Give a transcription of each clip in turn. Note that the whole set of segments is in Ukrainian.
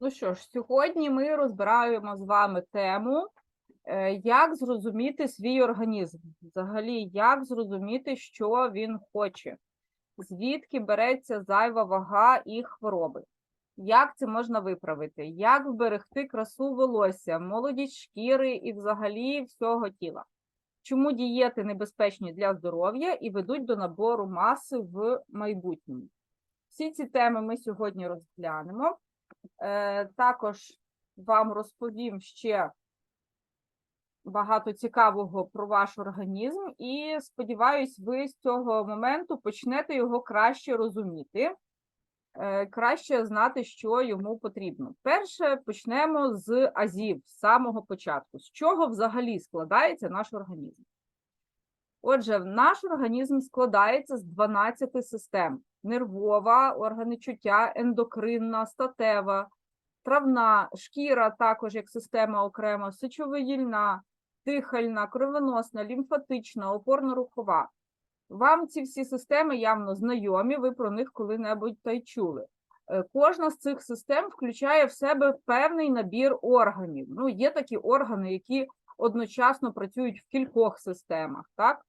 Ну що ж, сьогодні ми розбираємо з вами тему, е, як зрозуміти свій організм. Взагалі, як зрозуміти, що він хоче, звідки береться зайва вага і хвороби. Як це можна виправити? Як вберегти красу волосся, молодість шкіри і взагалі всього тіла? Чому дієти небезпечні для здоров'я і ведуть до набору маси в майбутньому? Всі ці теми ми сьогодні розглянемо. Е, Також вам розповім ще багато цікавого про ваш організм, і сподіваюсь, ви з цього моменту почнете його краще розуміти, е, краще знати, що йому потрібно. Перше почнемо з азів, з самого початку. З чого взагалі складається наш організм? Отже, наш організм складається з 12 систем: нервова, органи чуття, ендокринна, статева, травна, шкіра, також як система окремо, сечовидільна, дихальна, кровоносна, лімфатична, опорно-рухова. Вам ці всі системи явно знайомі, ви про них коли-небудь та й чули. Е, Кожна з цих систем включає в себе певний набір органів. Ну, є такі органи, які одночасно працюють в кількох системах, так?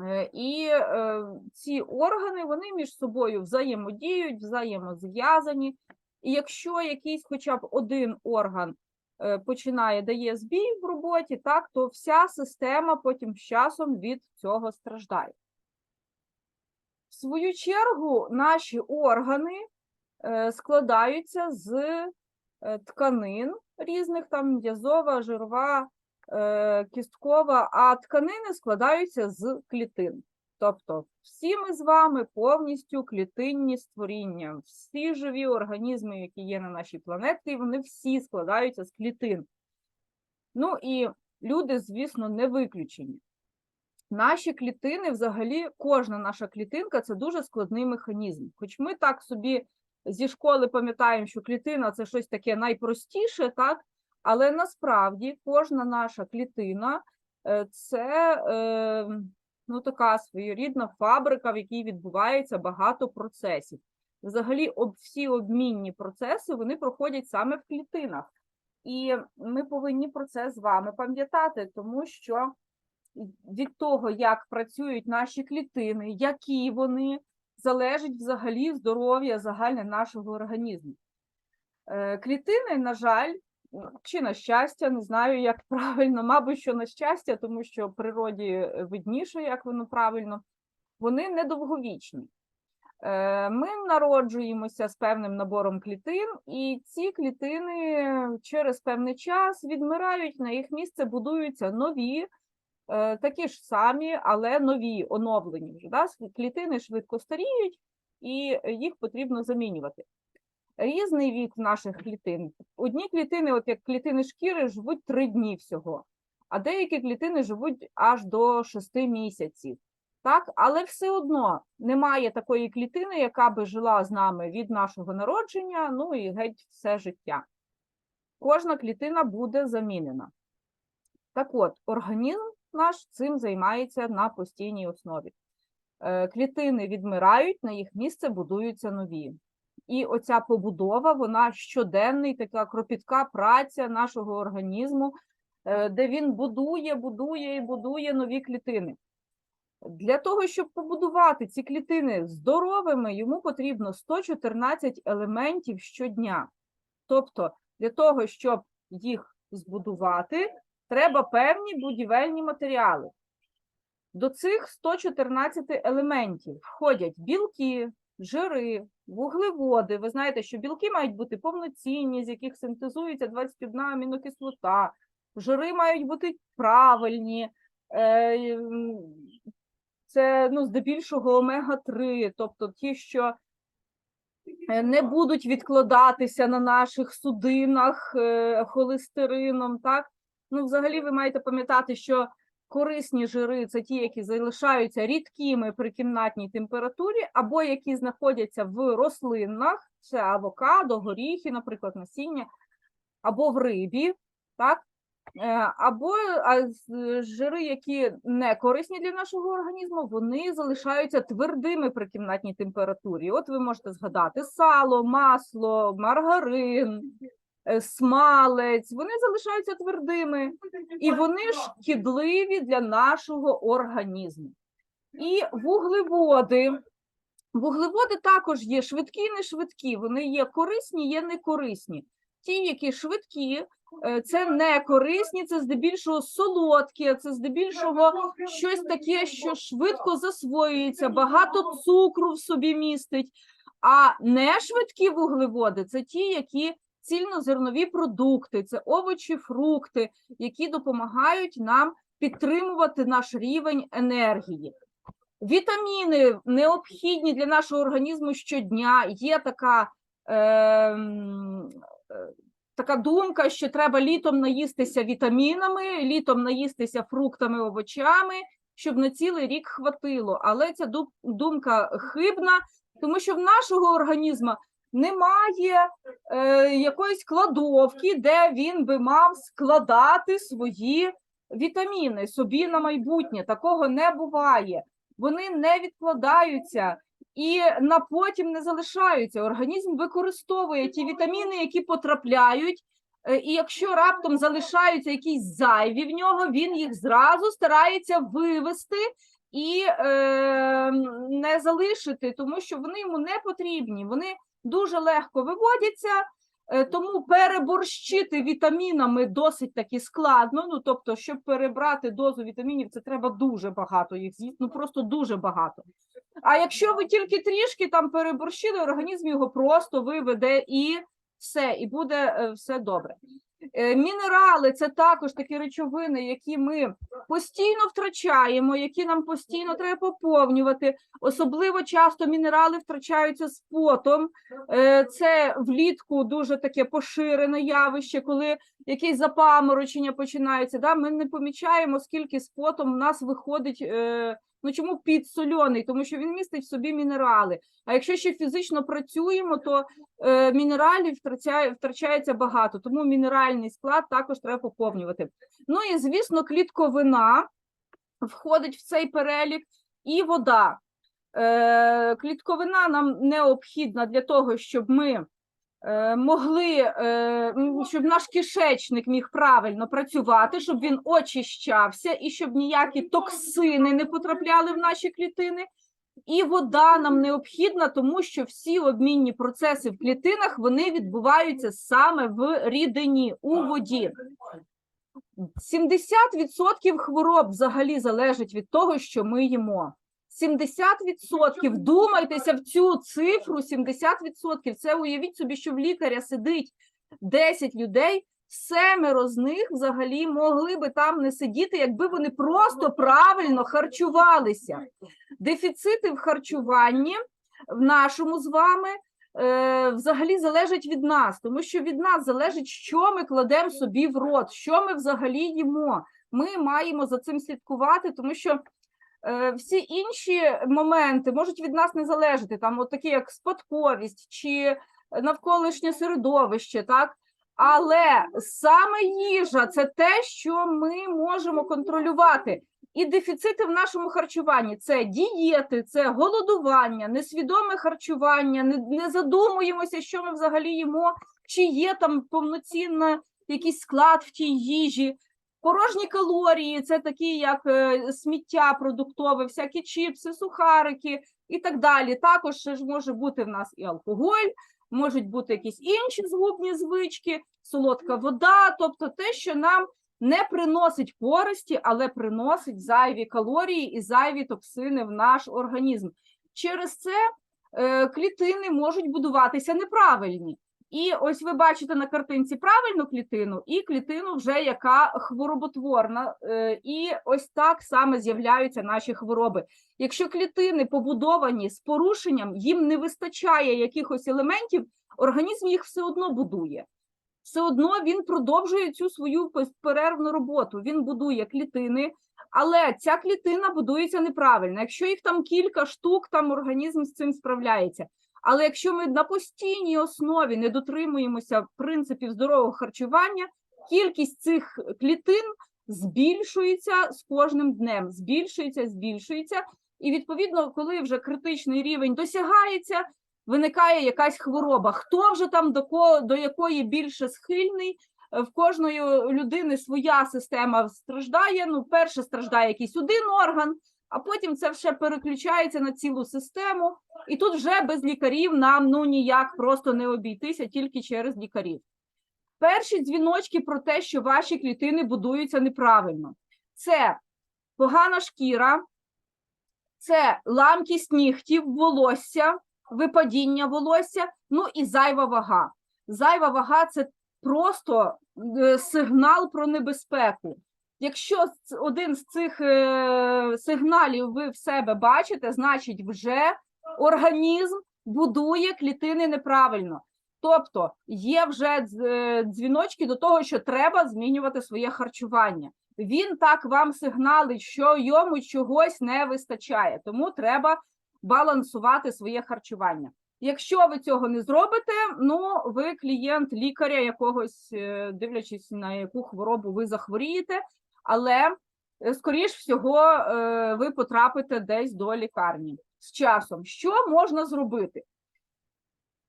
Е, І е, ці органи вони між собою взаємодіють, взаємозв'язані. І якщо якийсь хоча б один орган е, починає дає збій в роботі, так, то вся система потім з часом від цього страждає. В свою чергу, наші органи складаються з тканин різних, там м'язова, жирова, кісткова, а тканини складаються з клітин. Тобто всі ми з вами повністю клітинні створіння, всі живі організми, які є на нашій планеті, вони всі складаються з клітин. Ну і люди, звісно, не виключені. Наші клітини, взагалі, кожна наша клітинка це дуже складний механізм. Хоч ми так собі зі школи пам'ятаємо, що клітина це щось таке найпростіше, так? Але насправді кожна наша клітина е, це е, ну, така своєрідна фабрика, в якій відбувається багато процесів. Взагалі, всі обмінні процеси вони проходять саме в клітинах. І ми повинні про це з вами пам'ятати, тому що від того, як працюють наші клітини, які вони, залежить взагалі здоров'я загальне нашого організму. Е, Клітини, на жаль, чи на щастя, не знаю, як правильно, мабуть, що на щастя, тому що природі видніше, як воно правильно, вони недовговічні. Е, Ми народжуємося з певним набором клітин, і ці клітини через певний час відмирають, на їх місце будуються нові, е, такі ж самі, але нові, оновлені вже. Клітини швидко старіють, і їх потрібно замінювати різний вік наших клітин. Одні клітини, от як клітини шкіри, живуть три дні всього, а деякі клітини живуть аж до шести місяців. Так, але все одно немає такої клітини, яка би жила з нами від нашого народження, ну і геть все життя. Кожна клітина буде замінена. Так от, організм наш цим займається на постійній основі. Е, Клітини відмирають, на їх місце будуються нові. І оця побудова, вона щоденний, така кропітка праця нашого організму, е, де він будує, будує і будує нові клітини. Для того, щоб побудувати ці клітини здоровими, йому потрібно 114 елементів щодня. Тобто, для того, щоб їх збудувати, треба певні будівельні матеріали. До цих 114 елементів входять білки, жири, вуглеводи. Ви знаєте, що білки мають бути повноцінні, з яких синтезується 21 амінокислота, жири мають бути правильні. е, Це ну, здебільшого омега-3, тобто ті, що е, не будуть відкладатися на наших судинах е, холестерином. Так? Ну, взагалі, ви маєте пам'ятати, що корисні жири це ті, які залишаються рідкими при кімнатній температурі, або які знаходяться в рослинах, це авокадо, горіхи, наприклад, насіння, або в рибі. Так? Е, Або жири, які не корисні для нашого організму, вони залишаються твердими при кімнатній температурі. От ви можете згадати сало, масло, маргарин, смалець. Вони залишаються твердими і вони шкідливі для нашого організму. І вуглеводи. Вуглеводи також є швидкі і не швидкі. Вони є корисні, є некорисні. Ті, які швидкі, е, це не корисні, це здебільшого солодкі, це здебільшого щось таке, що швидко засвоюється, багато цукру в собі містить. А не швидкі вуглеводи це ті, які цільнозернові продукти, це овочі, фрукти, які допомагають нам підтримувати наш рівень енергії. Вітаміни необхідні для нашого організму щодня. Є така, е, е, така думка, що треба літом наїстися вітамінами, літом наїстися фруктами, овочами, щоб на цілий рік хватило. Але ця думка хибна, тому що в нашого організму немає е, якоїсь кладовки, де він би мав складати свої вітаміни собі на майбутнє. Такого не буває вони не відкладаються і на потім не залишаються. Організм використовує ті вітаміни, які потрапляють. е, І якщо раптом залишаються якісь зайві в нього, він їх зразу старається вивести і е, не залишити, тому що вони йому не потрібні. Вони дуже легко виводяться, е, тому переборщити вітамінами досить таки складно. Ну тобто, щоб перебрати дозу вітамінів, це треба дуже багато їх з'їсти, ну просто дуже багато. А якщо ви тільки трішки там переборщили, організм його просто виведе і все, і буде е, все добре. Е, Мінерали це також такі речовини, які ми постійно втрачаємо, які нам постійно треба поповнювати. Особливо часто мінерали втрачаються з потом. Е, Це влітку дуже таке поширене явище, коли якісь запаморочення починаються. Да? Ми не помічаємо, скільки з потом у нас виходить. Ну чому підсольоний? Тому що він містить в собі мінерали. А якщо ще фізично працюємо, то е, мінералів втрачає, втрачається багато, тому мінеральний склад також треба поповнювати. Ну і звісно, клітковина входить в цей перелік, і вода. Е, клітковина нам необхідна для того, щоб ми могли, е, щоб наш кишечник міг правильно працювати, щоб він очищався і щоб ніякі токсини не потрапляли в наші клітини. І вода нам необхідна, тому що всі обмінні процеси в клітинах вони відбуваються саме в рідині у воді. 70% хвороб взагалі залежить від того, що ми їмо. 70%, вдумайтеся в цю цифру, 70%. Це уявіть собі, що в лікаря сидить 10 людей, семеро з них взагалі могли би там не сидіти, якби вони просто правильно харчувалися. Дефіцити в харчуванні в нашому з вами е, взагалі залежать від нас, тому що від нас залежить, що ми кладемо собі в рот, що ми взагалі їмо. Ми маємо за цим слідкувати, тому що всі інші моменти можуть від нас не залежати, там, от такі як спадковість чи навколишнє середовище, так. Але саме їжа це те, що ми можемо контролювати. І дефіцити в нашому харчуванні це дієти, це голодування, несвідоме харчування, не, не задумуємося, що ми взагалі їмо, чи є там повноцінно якийсь склад в тій їжі. Порожні калорії це такі, як е, сміття продуктове, всякі чіпси, сухарики і так далі. Також ж може бути в нас і алкоголь, можуть бути якісь інші згубні звички, солодка вода, тобто те, що нам не приносить користі, але приносить зайві калорії і зайві токсини в наш організм. Через це е, клітини можуть будуватися неправильні. І ось ви бачите на картинці правильну клітину і клітину, вже яка хвороботворна. Е, і ось так саме з'являються наші хвороби. Якщо клітини побудовані з порушенням, їм не вистачає якихось елементів, організм їх все одно будує. Все одно він продовжує цю свою безперервну роботу. Він будує клітини, але ця клітина будується неправильно. Якщо їх там кілька штук, там організм з цим справляється. Але якщо ми на постійній основі не дотримуємося принципів здорового харчування, кількість цих клітин збільшується з кожним днем, збільшується, збільшується. І відповідно, коли вже критичний рівень досягається, виникає якась хвороба. Хто вже там до ко до якої більше схильний? Е, В кожної людини своя система страждає. Ну, перше страждає якийсь один орган, а потім це все переключається на цілу систему. І тут вже без лікарів нам ну ніяк просто не обійтися, тільки через лікарів. Перші дзвіночки про те, що ваші клітини будуються неправильно. Це погана шкіра, це ламкість нігтів, волосся, випадіння волосся, ну і зайва вага. Зайва вага це просто е, сигнал про небезпеку. Якщо один з цих е, сигналів ви в себе бачите, значить вже організм будує клітини неправильно. Тобто є вже е, дзвіночки до того, що треба змінювати своє харчування. Він так вам сигналить, що йому чогось не вистачає, тому треба балансувати своє харчування. Якщо ви цього не зробите, ну ви клієнт лікаря якогось, е, дивлячись на яку хворобу ви захворієте, але е, скоріш всього е, ви потрапите десь до лікарні з часом. Що можна зробити?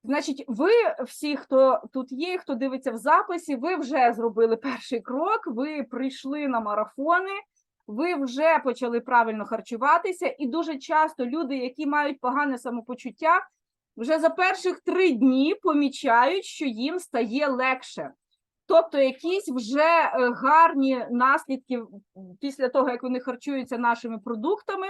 Значить, ви всі, хто тут є, хто дивиться в записі, ви вже зробили перший крок, ви прийшли на марафони, ви вже почали правильно харчуватися, і дуже часто люди, які мають погане самопочуття, вже за перших три дні помічають, що їм стає легше. Тобто якісь вже е, гарні наслідки після того, як вони харчуються нашими продуктами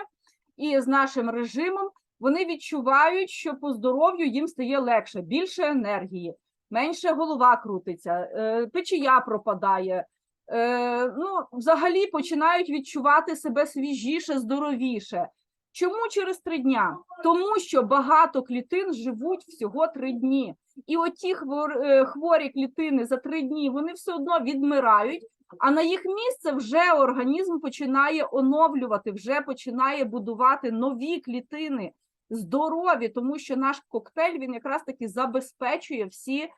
і з нашим режимом, вони відчувають, що по здоров'ю їм стає легше, більше енергії, менше голова крутиться, е, печія пропадає. Е, Ну, взагалі починають відчувати себе свіжіше, здоровіше. Чому через три дня? Тому що багато клітин живуть всього три дні. І оті е, хворі клітини за три дні вони все одно відмирають, а на їх місце вже організм починає оновлювати, вже починає будувати нові клітини, здорові, тому що наш коктейль він якраз таки забезпечує всі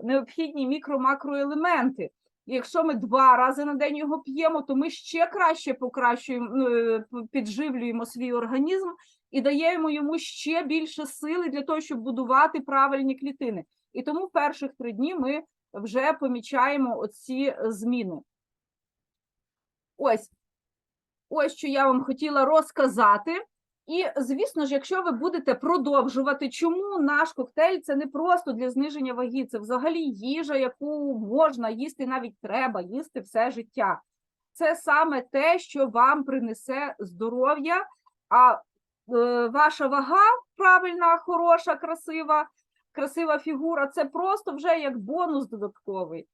необхідні мікро-макроелементи. Якщо ми два рази на день його п'ємо, то ми ще краще покращуємо, ну, е, підживлюємо свій організм і даємо йому ще більше сили для того, щоб будувати правильні клітини. І тому в перших три дні ми вже помічаємо оці зміни. Ось, ось що я вам хотіла розказати. І, звісно ж, якщо ви будете продовжувати, чому наш коктейль це не просто для зниження ваги, це взагалі їжа, яку можна їсти, навіть треба їсти все життя. Це саме те, що вам принесе здоров'я, а е, ваша вага правильна, хороша, красива, красива фігура це просто вже як бонус додатковий.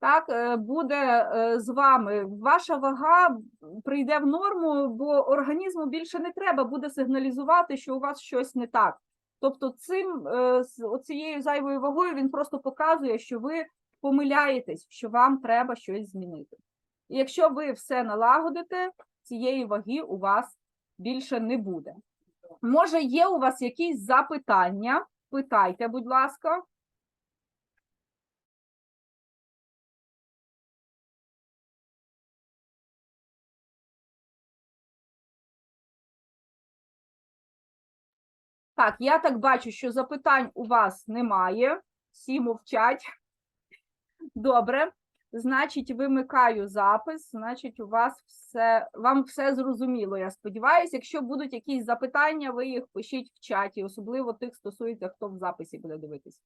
Так, е, буде е, з вами. Ваша вага прийде в норму, бо організму більше не треба буде сигналізувати, що у вас щось не так. Тобто, цим е, оцією зайвою вагою він просто показує, що ви помиляєтесь, що вам треба щось змінити. І якщо ви все налагодите, цієї ваги у вас більше не буде. Може, є у вас якісь запитання? Питайте, будь ласка. Так, я так бачу, що запитань у вас немає. Всі мовчать. Добре. Значить, вимикаю запис. Значить, у вас все вам все зрозуміло. Я сподіваюся. Якщо будуть якісь запитання, ви їх пишіть в чаті, особливо тих стосується, хто в записі буде дивитись.